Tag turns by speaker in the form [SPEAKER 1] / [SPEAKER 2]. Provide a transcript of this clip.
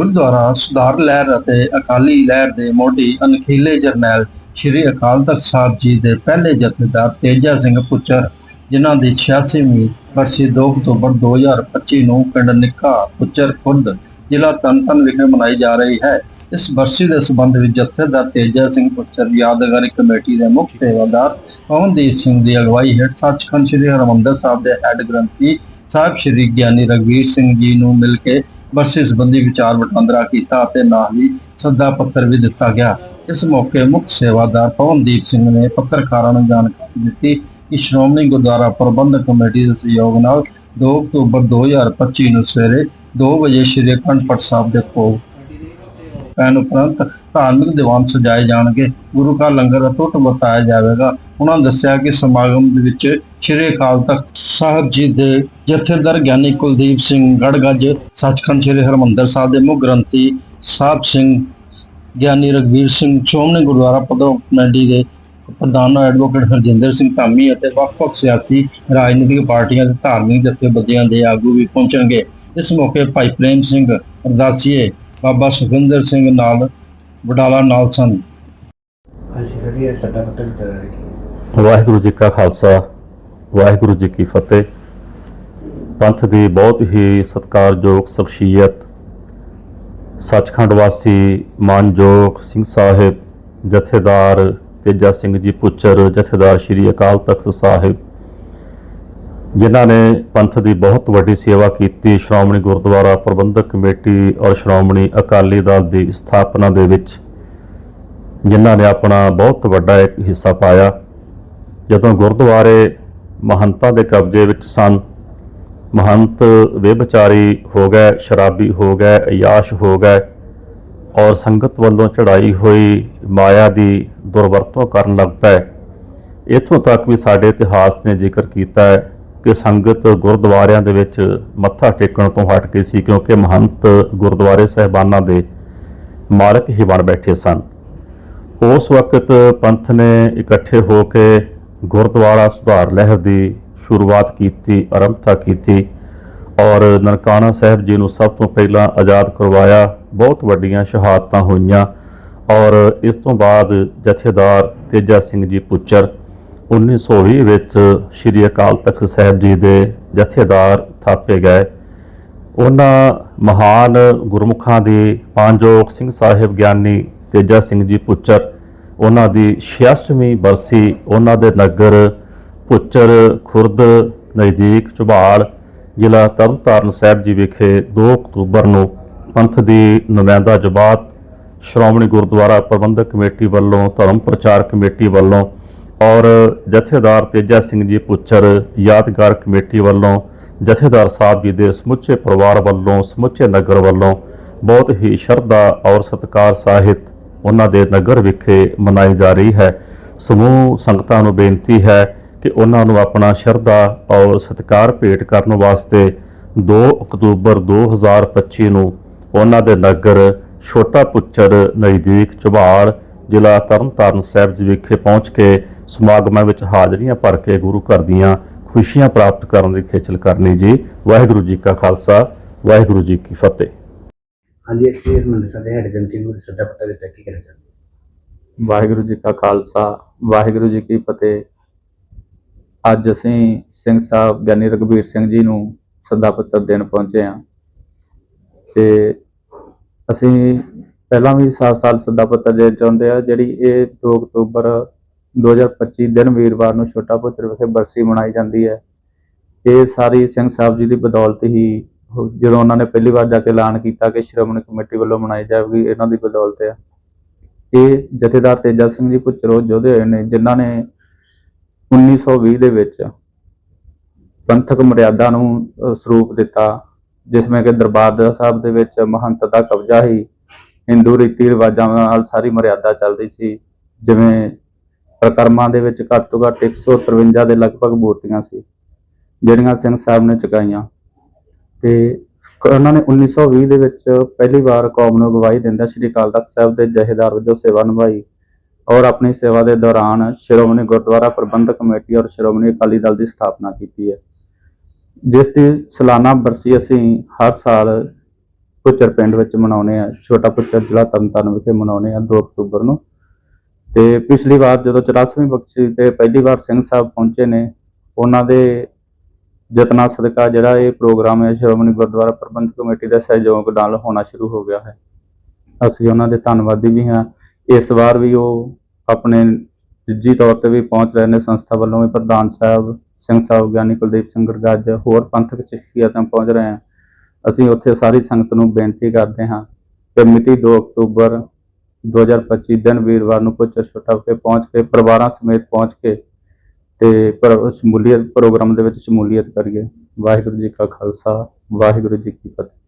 [SPEAKER 1] ਗੁਰਦੁਆਰਾ ਸੁਧਾਰ ਲਹਿਰ ਅਤੇ ਅਕਾਲੀ ਲਹਿਰ ਦੇ ਮੋਢੀ ਅਨਖੀਲੇ ਜਰਨੈਲ ਸ਼੍ਰੀ ਅਕਾਲ ਤਖਤ ਸਾਹਿਬ ਜੀ ਦੇ ਪਹਿਲੇ ਜਥੇਦਾਰ ਤੇਜਾ ਸਿੰਘ ਪੁੱਚਰ ਜਿਨ੍ਹਾਂ ਦੀ 86ਵੀਂ ਬਰਸੀ 2 ਅਕਤੂਬਰ 2025 ਨੂੰ ਪਿੰਡ ਨਿੱਕਾ ਪੁੱਚਰ ਖੁਰਦ ਜ਼ਿਲ੍ਹਾ ਤਨਤਨ ਵਿਖੇ ਮਨਾਈ ਜਾ ਰਹੀ ਹੈ। ਇਸ ਬਰਸੀ ਦੇ ਸੰਬੰਧ ਵਿੱਚ ਜਥੇਦਾਰ ਤੇਜਾ ਸਿੰਘ ਪੁੱਚਰ ਯਾਦਗਾਰੀ ਕਮੇਟੀ ਦੇ ਮੁੱਖ ਸੇਵਾਦਾਰ ਪਵਨਦੀਪ ਸਿੰਘ ਦੀ ਅਗਵਾਈ ਹੇਠ ਸੱਚਖੰਡ ਸ੍ਰੀ ਹਰਿਮੰਦਰ ਸਾਹਿਬ ਦੇ ਹੈੱਡ ਗ੍ਰੰਥੀ ਸਾਹਿਬ ਸ੍ਰੀ ਗਿਆਨੀ ਰਗਵੀਰ ਸਿੰਘ ਜੀ ਨੂੰ ਮਿਲ ਕੇ ਬਰਸੀ ਸੰਬੰਧੀ ਵਿਚਾਰ ਵਟਾਂਦਰਾ ਕੀਤਾ ਅਤੇ ਨਾਲ ਹੀ ਸੱਦਾ ਪੱਤਰ ਵੀ ਦਿੱਤਾ ਗਿਆ। ਇਸ ਮੌਕੇ ਮੁੱਖ ਸੇਵਾਦਾਰ ਪਵਨਦੀਪ ਸਿੰਘ ਨੇ ਪੱਤਰਕਾਰਾਂ ਨੂੰ ਜਾਣਕਾਰੀ ਦਿੱਤੀ ਕਿ ਸ਼੍ਰੋਮਣੀ ਗੁਰਦੁਆਰਾ ਪ੍ਰਬੰਧਕ ਕਮੇਟੀ ਦੇ ਸਹਿਯੋਗ ਨਾਲ 2 ਅਕਤੂਬਰ 2025 ਨੂੰ ਸਵੇਰੇ 2 ਵਜੇ ਸ਼੍ਰੀ ਅਖੰਡ ਪਾਠ ਸਾਹਿਬ ਦੇ ਭੋਗ ਪੈਣ ਉਪਰੰਤ ਧਾਰਮਿਕ ਦੀਵਾਨ ਸਜਾਏ ਜਾਣਗੇ। ਗੁਰੂ ਕਾ ਲੰਗਰ ਅਟੁੱਟ ਵਰਤਾਇਆ ਜਾਵੇਗਾ। ਉਹਨਾਂ ਦੱਸਿਆ ਕਿ ਸਮਾਗਮ ਦੇ ਵਿੱਚ ਸ਼੍ਰੀ ਅਕਾਲ ਤਖਤ ਸਾਹਿਬ ਜੀ ਦੇ ਜਥੇਦਾਰ ਗਿਆਨੀ ਕੁਲਦੀਪ ਸਿੰਘ ਗੜਗੱਜ ਸੱਚਖੰਡ ਸ਼੍ਰੀ ਹਰਮੰਦਰ ਸਾਹਿਬ ਦੇ ਮੁੱਖ ਗ੍ਰੰਥੀ ਸਾਹਿਬ ਸਿੰਘ ਗਿਆਨੀ ਰਗਵੀਰ ਸਿੰਘ ਸ਼੍ਰੋਮਣੀ ਗੁਰਦੁਆਰਾ ਪ੍ਰਬੰਧਕ ਕਮੇਟੀ ਦੇ ਪ੍ਰਧਾਨ ਐਡਵੋਕੇਟ ਹਰਜਿੰਦਰ ਸਿੰਘ ਧਾਮੀ ਅਤੇ ਵੱਖ-ਵੱਖ ਸਿਆਸੀ ਰਾਜਨੀਤਿਕ ਪਾਰਟੀਆਂ ਦੇ ਧਾਰਮਿਕ ਜਥੇਬੰਦੀਆਂ ਦੇ ਆਗੂ ਵੀ ਪਹੁੰਚਣਗੇ। ਇਸ ਮੌਕੇ ਭਾਈ ਪ੍ਰੇਮ ਸਿੰਘ ਅਰਦਾਸੀਏ ਬਾਬਾ ਸੁਖਿੰਦਰ ਸਿੰਘ ਨਾਲ ਵਡਾਲਾ ਨਾਲ ਸਨ।
[SPEAKER 2] ਵਾਹਿਗੁਰੂ ਜੀ ਕਾ ਖਾਲਸਾ ਵਾਹਿਗੁਰੂ ਜੀ ਕੀ ਫਤਿਹ। ਪੰਥ ਦੀ ਬਹੁਤ ਹੀ ਸਤਿਕਾਰਯੋਗ ਸ਼ਖਸੀਅਤ, ਸੱਚਖੰਡ ਵਾਸੀ ਮਾਨਯੋਗ ਸਿੰਘ ਸਾਹਿਬ, ਜਥੇਦਾਰ ਤੇਜਾ ਸਿੰਘ ਜੀ ਪੁੱਚਰ ਜਥੇਦਾਰ ਸ੍ਰੀ ਅਕਾਲ ਤਖਤ ਸਾਹਿਬ, ਜਿਨ੍ਹਾਂ ਨੇ ਪੰਥ ਦੀ ਬਹੁਤ ਵੱਡੀ ਸੇਵਾ ਕੀਤੀ ਸ਼੍ਰੋਮਣੀ ਗੁਰਦੁਆਰਾ ਪ੍ਰਬੰਧਕ ਕਮੇਟੀ ਔਰ ਸ਼੍ਰੋਮਣੀ ਅਕਾਲੀ ਦਲ ਦੀ ਸਥਾਪਨਾ ਦੇ ਵਿੱਚ, ਜਿਨ੍ਹਾਂ ਨੇ ਆਪਣਾ ਬਹੁਤ ਵੱਡਾ ਇੱਕ ਹਿੱਸਾ ਪਾਇਆ। ਜਦੋਂ ਗੁਰਦੁਆਰੇ ਮਹੰਤਾ ਦੇ ਕਬਜ਼ੇ ਵਿੱਚ ਸਨ ਮਹੰਤ ਵਿਭਚਾਰੀ ਹੋ ਗਏ, ਸ਼ਰਾਬੀ ਹੋ ਗਏ, ਅਯਾਸ਼ ਹੋ ਗਏ ਔਰ ਸੰਗਤ ਵੱਲੋਂ ਚੜਾਈ ਹੋਈ ਮਾਇਆ ਦੀ ਦੁਰਵਰਤੋਂ ਕਰਨ ਲੱਗ ਪਏ। ਇੱਥੋਂ ਤੱਕ ਵੀ ਸਾਡੇ ਇਤਿਹਾਸ ਨੇ ਜ਼ਿਕਰ ਕੀਤਾ ਹੈ ਕਿ ਸੰਗਤ ਗੁਰਦੁਆਰਿਆਂ ਦੇ ਵਿੱਚ ਮੱਥਾ ਟੇਕਣ ਤੋਂ ਹਟ ਗਈ ਸੀ ਕਿਉਂਕਿ ਮਹੰਤ ਗੁਰਦੁਆਰੇ ਸਹਿਬਾਨਾਂ ਦੇ ਮਾਲਕ ਹੀ ਬਣ ਬੈਠੇ ਸਨ। ਉਸ ਵਕਤ ਪੰਥ ਨੇ ਇਕੱਠੇ ਹੋ ਕੇ ਗੁਰਦੁਆਰਾ ਸੁਧਾਰ ਲਹਿਰ ਦੀ ਸ਼ੁਰੂਆਤ ਕੀਤੀ, ਆਰੰਭਤਾ ਕੀਤੀ ਔਰ ਨਨਕਾਣਾ ਸਾਹਿਬ ਜੀ ਨੂੰ ਸਭ ਤੋਂ ਪਹਿਲਾਂ ਆਜ਼ਾਦ ਕਰਵਾਇਆ। ਬਹੁਤ ਵੱਡੀਆਂ ਸ਼ਹਾਦਤਾਂ ਹੋਈਆਂ ਔਰ ਇਸ ਤੋਂ ਬਾਅਦ ਜਥੇਦਾਰ ਤੇਜਾ ਸਿੰਘ ਜੀ ਪੁੱਚਰ 1920 ਵਿੱਚ ਸ੍ਰੀ ਅਕਾਲ ਤਖਤ ਸਾਹਿਬ ਜੀ ਦੇ ਜਥੇਦਾਰ ਥਾਪੇ ਗਏ। ਉਹਨਾਂ ਮਹਾਨ ਗੁਰਮੁਖਾਂ ਦੀ ਪੰਜੋਕ ਸਿੰਘ ਸਾਹਿਬ ਗਿਆਨੀ ਤੇਜਾ ਸਿੰਘ ਜੀ ਪੁੱਚਰ ਉਹਨਾਂ ਦੀ 86ਵੀਂ ਬਰਸੀ, ਉਹਨਾਂ ਦੇ ਨਗਰ ਪੁੱਚਰ, ਖੁਰਦ, ਨਜ਼ਦੀਕ ਝਬਾਲ ਜ਼ਿਲ੍ਹਾ ਤਰਨਤਾਰਨ ਸਾਹਿਬ ਜੀ ਵਿਖੇ 2 ਅਕਤੂਬਰ ਨੂੰ ਪੰਥ ਦੀ ਨੁਮਾਇੰਦਾ ਜਮਾਤ ਸ਼੍ਰੋਮਣੀ ਗੁਰਦੁਆਰਾ ਪ੍ਰਬੰਧਕ ਕਮੇਟੀ ਵੱਲੋਂ, ਧਰਮ ਪ੍ਰਚਾਰ ਕਮੇਟੀ ਵੱਲੋਂ ਔਰ ਜਥੇਦਾਰ ਤੇਜਾ ਸਿੰਘ ਜੀ ਪੁੱਚਰ ਯਾਦਗਾਰ ਕਮੇਟੀ ਵੱਲੋਂ ਜਥੇਦਾਰ ਸਾਹਿਬ ਜੀ ਦੇ ਸਮੁੱਚੇ ਪਰਿਵਾਰ ਵੱਲੋਂ, ਸਮੁੱਚੇ ਨਗਰ ਵੱਲੋਂ ਬਹੁਤ ਹੀ ਸ਼ਰਧਾ ਔਰ ਸਤਿਕਾਰ ਸਾਹਿਤ ਉਹਨਾਂ ਦੇ ਨਗਰ ਵਿਖੇ ਮਨਾਈ ਜਾ ਰਹੀ ਹੈ। ਸਮੂਹ ਸੰਗਤਾਂ ਨੂੰ ਬੇਨਤੀ ਹੈ ਕਿ ਉਹਨਾਂ ਨੂੰ ਆਪਣਾ ਸ਼ਰਧਾ ਔਰ ਸਤਿਕਾਰ ਭੇਟ ਕਰਨ ਵਾਸਤੇ 2 ਅਕਤੂਬਰ 2025 ਨੂੰ ਉਹਨਾਂ ਦੇ ਨਗਰ ਛੋਟਾ ਪੁੱਚਰ ਨਜ਼ਦੀਕ ਝਬਾਲ ਜ਼ਿਲ੍ਹਾ ਤਰਨਤਾਰਨ ਸਾਹਿਬ ਜੀ ਵਿਖੇ ਪਹੁੰਚ ਕੇ ਸਮਾਗਮਾਂ ਵਿੱਚ ਹਾਜ਼ਰੀਆਂ ਭਰ ਕੇ ਗੁਰੂ ਘਰ ਦੀਆਂ ਖੁਸ਼ੀਆਂ ਪ੍ਰਾਪਤ ਕਰਨ ਦੀ ਖੇਚਲ ਕਰਨੀ ਜੀ। ਵਾਹਿਗੁਰੂ ਜੀ ਕਾ ਖਾਲਸਾ ਵਾਹਿਗੁਰੂ ਜੀ ਕੀ ਫਤਿਹ।
[SPEAKER 3] ਹਾਂਜੀ ਇਸ ਤੇ ਹਰਮੰਦਰ ਸਾਹਿਬ ਦੇ ਹੈਡ ਗ੍ਰੰਥੀ ਨੂੰ ਸੱਦਾ ਪੱਤਰ ਦਿੱਤਾ ਕੀ ਚਾਹੁੰਦੇ
[SPEAKER 4] ਵਾਹਿਗੁਰੂ ਜੀ ਕਾ ਖਾਲਸਾ ਵਾਹਿਗੁਰੂ ਜੀ ਕੀ ਫਤਿਹ। ਅੱਜ ਅਸੀਂ ਸਿੰਘ ਸਾਹਿਬ ਗਿਆਨੀ ਰਘਬੀਰ ਸਿੰਘ ਜੀ ਨੂੰ ਸੱਦਾ ਪੱਤਰ ਦੇਣ ਪਹੁੰਚੇ ਹਾਂ। ਤੇ ਅਸੀਂ ਪਹਿਲਾਂ ਵੀ ਸਾਲ ਸਾਲ ਸੱਦਾ ਪੱਤਰ ਦੇਣ ਚਾਹੁੰਦੇ ਆ ਜਿਹੜੀ ਇਹ 2 ਅਕਤੂਬਰ 2025 ਦਿਨ ਵੀਰਵਾਰ ਨੂੰ ਛੋਟਾ ਪੁੱਤਰ ਵਿਖੇ ਬਰਸੀ ਮਨਾਈ ਜਾਂਦੀ ਹੈ। ਇਹ ਸਾਰੀ ਸਿੰਘ ਸਾਹਿਬ ਜੀ ਦੀ ਬਦੌਲਤ ਹੀ ਹੋ- ਜਦੋਂ ਉਹਨਾਂ ਨੇ ਪਹਿਲੀ ਵਾਰ ਜਾ ਕੇ ਐਲਾਨ ਕੀਤਾ ਕਿ ਸ਼੍ਰੋਮਣੀ ਕਮੇਟੀ ਵੱਲੋਂ ਮਨਾਈ ਜਾਵੇਗੀ, ਇਹਨਾਂ ਦੀ ਬਦੌਲਤ ਹੈ। ਇਹ ਜਥੇਦਾਰ ਤੇਜਾ ਸਿੰਘ ਜੀ ਪੁੱਤਰੋ ਯੋਧੇ ਹੋਏ ਨੇ, ਜਿਨ੍ਹਾਂ ਨੇ 1920 ਦੇ ਵਿੱਚ ਪੰਥਕ ਮਰਿਆਦਾ ਨੂੰ ਸਰੂਪ ਦਿੱਤਾ, ਜਿਸ ਵਿੱਚ ਕਿ ਦਰਬਾਰ ਸਾਹਿਬ ਦੇ ਵਿੱਚ ਮਹੰਤ ਦਾ ਕਬਜ਼ਾ ਹੀ ਹਿੰਦੂ ਰੀਤੀ ਰਿਵਾਜਾਂ ਨਾਲ ਸਾਰੀ ਮਰਿਆਦਾ ਚੱਲਦੀ ਸੀ। ਜਿਵੇਂ ਪ੍ਰਕਰਮਾਂ ਦੇ ਵਿੱਚ ਘੱਟ ਤੋਂ ਘੱਟ 153 ਦੇ ਲਗਭਗ ਮੂਰਤੀਆਂ ਸੀ, ਜਿਹੜੀਆਂ ਸਿੰਘ ਸਾਹਿਬ ਨੇ ਚੁਕਾਈਆਂ। ਤੇ ਉਹਨਾਂ ਨੇ 1920 ਦੇ ਵਿੱਚ ਪਹਿਲੀ ਵਾਰ ਕੌਮ ਨੂੰ ਗਵਾਹੀ ਦਿੰਦਾ ਸ਼੍ਰੀ ਅਕਾਲ ਤਖਤ ਸਾਹਿਬ ਦੇ ਜਹੇਦਾਰ ਵਜੋਂ ਸੇਵਾ ਨਿਭਾਈ। ਔਰ ਆਪਣੀ ਸੇਵਾ ਦੇ ਦੌਰਾਨ ਸ਼੍ਰੋਮਣੀ ਗੁਰਦੁਆਰਾ ਪ੍ਰਬੰਧਕ ਕਮੇਟੀ ਔਰ ਸ਼੍ਰੋਮਣੀ ਅਕਾਲੀ ਦਲ ਦੀ ਸਥਾਪਨਾ ਕੀਤੀ ਹੈ। ਜਿਸ ਦੀ ਸਾਲਾਨਾ ਬਰਸੀ ਅਸੀਂ ਹਰ ਸਾਲ ਪੁੱਚਰ ਪਿੰਡ ਵਿੱਚ ਮਨਾਉਣੇ ਆ ਛੋਟਾ ਪੁੱਚਰ ਜ਼ਿਲ੍ਹਾ ਤਰਨਤਾਰਨ ਵਿਖੇ ਮਨਾਉਣੇ ਆ 2 ਅਕਤੂਬਰ ਨੂੰ। ਤੇ ਪਿਛਲੀ ਵਾਰ ਜਦੋਂ 84ਵੀਂ ਬਖਸ਼ੀ ਤੇ ਪਹਿਲੀ ਵਾਰ ਸਿੰਘ ਸਾਹਿਬ ਪਹੁੰਚੇ ਨੇ, ਉਹਨਾਂ ਦੇ ਯਤਨਾ ਸਦਕਾ ਜਿਹੜਾ ਇਹ ਪ੍ਰੋਗਰਾਮ ਹੈ, ਸ਼੍ਰੋਮਣੀ ਗੁਰਦੁਆਰਾ ਪ੍ਰਬੰਧਕ ਕਮੇਟੀ ਦੇ ਸਹਿਯੋਗ ਨਾਲ ਹੋਣਾ ਸ਼ੁਰੂ ਹੋ ਗਿਆ ਹੈ। ਅਸੀਂ ਉਹਨਾਂ ਦੇ ਧੰਨਵਾਦੀ ਵੀ ਹਾਂ। ਇਸ ਵਾਰ ਵੀ ਉਹ ਆਪਣੇ ਨਿੱਜੀ ਤੌਰ ਤੇ ਵੀ ਪਹੁੰਚ ਰਹੇ ਨੇ ਸੰਸਥਾ ਵੱਲੋਂ ਵੀ ਪ੍ਰਧਾਨ ਸਾਹਿਬ, ਸਿੰਘ ਸਾਹਿਬ, ਗਿਆਨੀ ਕੁਲਦੀਪ ਸਿੰਘ ਗਰਗੱਜ ਹੋਰ ਪੰਥਕ ਸ਼ਖਸੀਅਤਾਂ ਪਹੁੰਚ ਰਹੇ ਹਨ ਅਸੀਂ ਉੱਥੇ ਸਾਰੀ ਸੰਗਤ ਨੂੰ ਬੇਨਤੀ ਕਰਦੇ ਹਾਂ ਕਿ ਮਿਤੀ 2 ਅਕਤੂਬਰ 2025 ਦਿਨ ਵੀਰਵਾਰ ਨੂੰ ਪੁੱਛ ਛੋਟਾ ਕੇ ਪਹੁੰਚ ਕੇ, ਪਰਿਵਾਰਾਂ ਸਮੇਤ ਪਹੁੰਚ ਕੇ ਤੇ ਪਰ ਸ਼ਮੂਲੀਅਤ ਪ੍ਰੋਗਰਾਮ ਦੇ ਵਿੱਚ ਸ਼ਮੂਲੀਅਤ ਕਰੀਏ। ਵਾਹਿਗੁਰੂ ਜੀ ਕਾ ਖਾਲਸਾ, ਵਾਹਿਗੁਰੂ ਜੀ ਕੀ ਫਤਿਹ।